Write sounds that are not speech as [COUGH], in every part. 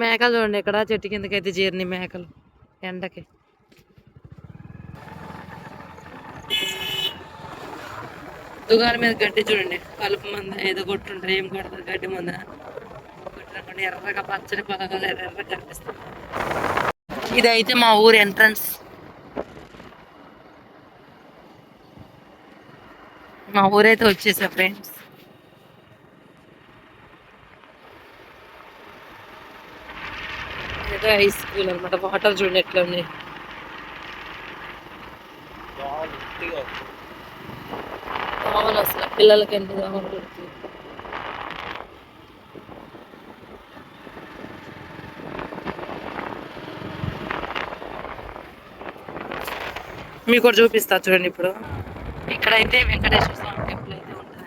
మేకలు చూడండి ఇక్కడ చెట్టు కిందకైతే చేరినాయి మేకలు ఎండకి. దుగాల మీద గడ్డి చూడండి కలుపు మంద ఏదో కొట్టుంటారు ఏం కొడతారు గడ్డి మంద. కొట్టినప్పుడు ఎర్రగా పచ్చడి పొలగాలు ఎర్రగా కనిపిస్తుంది ఇదైతే మా ఊరు ఎంట్రన్స్. మా ఊరైతే వచ్చేసా ఫ్రెండ్స్. ఇదే హై స్కూల్ అనమాట వాటర్ చూడండి ఎట్లా ఉన్నాయి కావాలి అసలు. పిల్లలకి ఎంత కావాలి. మీకు కూడా చూపిస్తా చూడండి ఇప్పుడు. ఇక్కడైతే వెంకటేశ్వర స్వామి టెంపుల్ అయితే ఉంటుంది.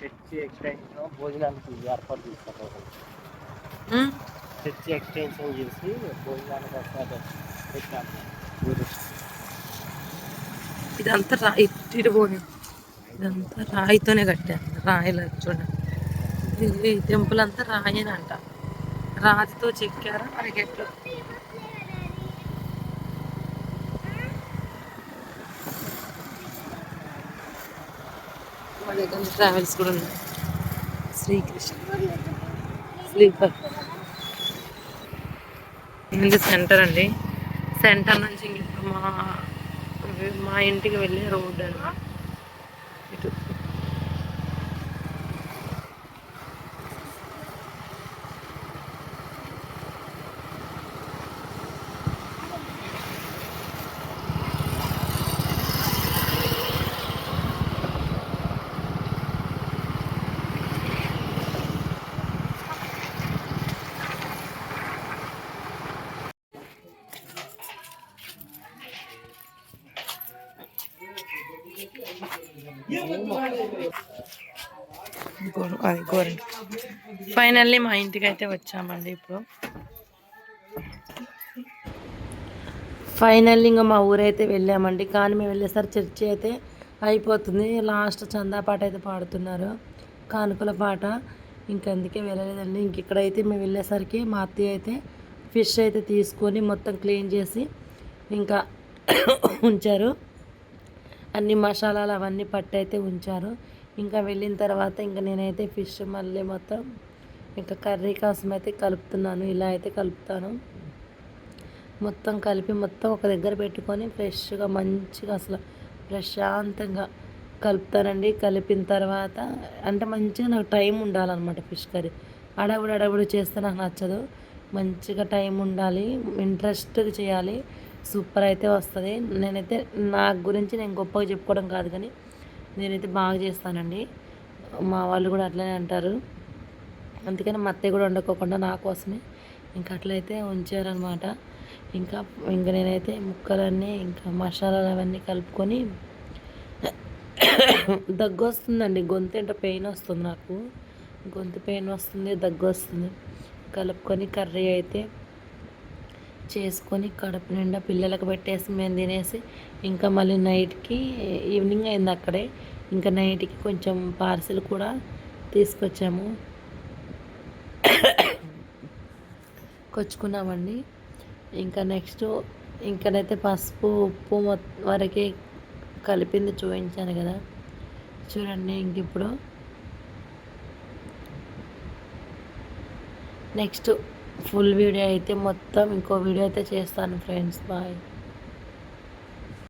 చర్చి ఎక్స్టెన్షన్ భోజనానికి ఏర్పాటు చేస్తారు చర్చి ఎక్స్టెన్షన్ చేసి భోజనానికి వస్తారు ఇదంతా రాయి ఇటు పోనీ. ఇదంతా రాయితోనే కట్టారు. రాయిలో చూడండి ఈ టెంపుల్ అంతా రాయేనంట. రాతితో చెక్కారు మనకి ఎట్లా మా దగ్గర ట్రావెల్స్ కూడా ఉన్నాయి. శ్రీకృష్ణ. ఇది సెంటర్ అండి. సెంటర్ నుంచి ఇంక ఇప్పుడు మా మా ఇంటికి వెళ్ళే రోడ్ అన్నమాట. ఇటు. అది గోరంట ఫైనల్లీ మా ఇంటికి అయితే వచ్చామండి ఇప్పుడు. ఫైనల్లీ ఇంకా మా ఊరైతే వెళ్ళామండి. కానీ మేము వెళ్ళేసరి చర్చి అయితే అయిపోతుంది. లాస్ట్ చందా పాట అయితే పాడుతున్నారు. కానుకల పాట. ఇంకందుకే వెళ్ళలేదండి. ఇంక ఇక్కడైతే మేము వెళ్ళేసరికి మా అత్తయ్య అయితే ఫిష్ అయితే తీసుకొని మొత్తం క్లీన్ చేసి ఇంకా [COUGHS] ఉంచారు. అన్ని మసాలాలు అవన్నీ పట్టయితే ఉంచారు. ఇంకా వెళ్ళిన తర్వాత ఇంకా నేనైతే ఫిష్ మళ్ళీ మొత్తం ఇంకా కర్రీ కోసం అయితే కలుపుతున్నాను. ఇలా అయితే కలుపుతాను. మొత్తం కలిపి మొత్తం ఒక దగ్గర పెట్టుకొని ఫ్రెష్గా మంచిగా అసలు ప్రశాంతంగా కలుపుతానండి. కలిపిన తర్వాత అంటే మంచిగా నాకు టైం ఉండాలన్నమాట ఫిష్ కర్రీ. అడవుడు అడవుడు చేస్తే నాకు నచ్చదు. మంచిగా టైం ఉండాలి. ఇంట్రెస్ట్గా చేయాలి. సూపర్ అయితే వస్తుంది. నేనైతే నా గురించి నేను గొప్పగా చెప్పుకోవడం కాదు కానీ నేనైతే బాగా చేస్తానండి. మా వాళ్ళు కూడా అట్లనే అంటారు. అందుకని మా అత్తయ్య కూడా వండుకోకుండా నా కోసమే ఇంకా అట్లయితే ఉంచారనమాట ఇంకా ఇంకా నేనైతే ముక్కలన్నీ ఇంకా మసాలాలు అవన్నీ కలుపుకొని దగ్గు వస్తుందండి గొంతు ఏంటో పెయిన్ వస్తుంది నాకు. గొంతు పెయిన్ వస్తుంది దగ్గు వస్తుంది కలుపుకొని కర్రీ అయితే చేసుకొని కడుపు నిండా పిల్లలకు పెట్టేసి మేము తినేసి ఇంకా మళ్ళీ నైట్కి ఈవినింగ్ అయింది అక్కడే. ఇంకా నైట్కి కొంచెం పార్సిల్ కూడా తీసుకొచ్చాము. కొచ్చుకున్నామండి. ఇంకా నెక్స్ట్ ఇంకనైతే పసుపు ఉప్పు మొత్తం వరకే కలిపింది చూపించాను కదా. చూడండి ఇంక ఇప్పుడు. నెక్స్ట్ ఫుల్ వీడియో అయితే మొత్తం ఇంకో వీడియో అయితే చేస్తాను ఫ్రెండ్స్. బాయ్.